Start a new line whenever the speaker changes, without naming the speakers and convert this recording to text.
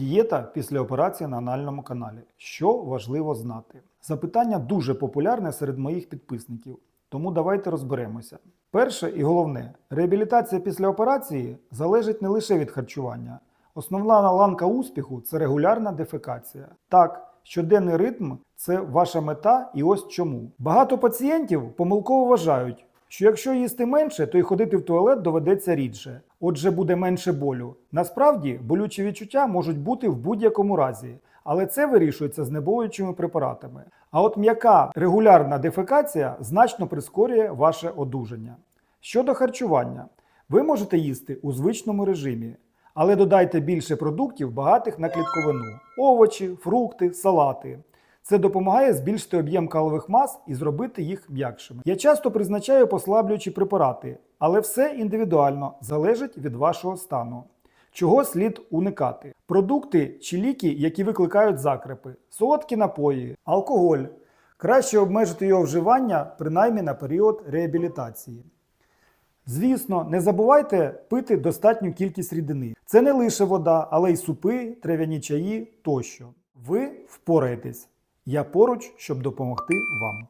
Дієта після операції на анальному каналі. Що важливо знати? Запитання дуже популярне серед моїх підписників, тому давайте розберемося. Перше і головне, реабілітація після операції залежить не лише від харчування. Основна ланка успіху це регулярна дефекація. Так, щоденний ритм це ваша мета, і ось чому. Багато пацієнтів помилково вважають, що якщо їсти менше, то й ходити в туалет доведеться рідше. Отже, буде менше болю. Насправді, болючі відчуття можуть бути в будь-якому разі, але це вирішується знеболюючими препаратами. А от м'яка регулярна дефекація значно прискорює ваше одужання. Щодо харчування, ви можете їсти у звичному режимі, але додайте більше продуктів, багатих на клітковину: овочі, фрукти, салати. Це допомагає збільшити об'єм калових мас і зробити їх м'якшими. Я часто призначаю послаблюючі препарати, але все індивідуально залежить від вашого стану. Чого слід уникати? Продукти чи ліки, які викликають закрепи, солодкі напої, алкоголь. Краще обмежити його вживання принаймні на період реабілітації. Звісно, не забувайте пити достатню кількість рідини. Це не лише вода, але й супи, трав'яні чаї тощо. Ви впораєтесь. Я поруч, щоб допомогти вам.